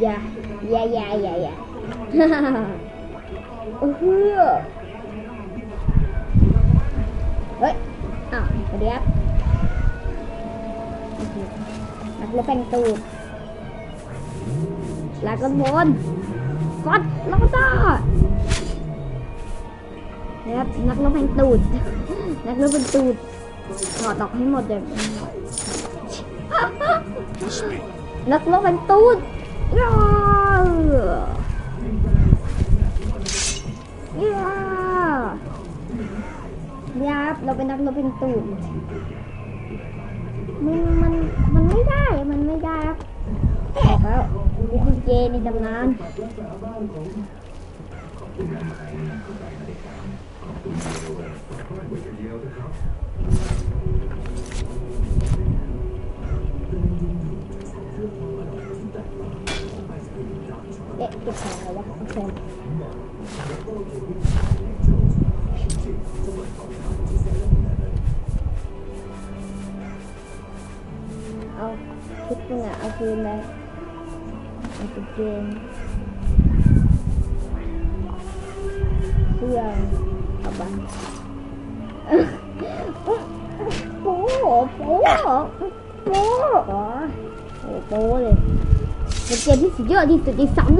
อย่าอย่าอย่าอย่าอย่าเออเฮ้ยอ้าวสวัสดีครับนักรบเป็นตูดลากกันบนฟัดลอกซ่านะครับนักรบแห่งตูด นักรบเป็นตูดถอดออกให้หมดเลย นักรบเป็นตูดย่าย่ายับเราเป็นนักรบเป็นตูดมันมันมันไม่ได้ มันไม่ได้ครับบอกแล้วดีเจในตำนานเอ๊ะเก็บของอะไรวะโอเคเอาชุดนึงอะเอาคืนเลยเ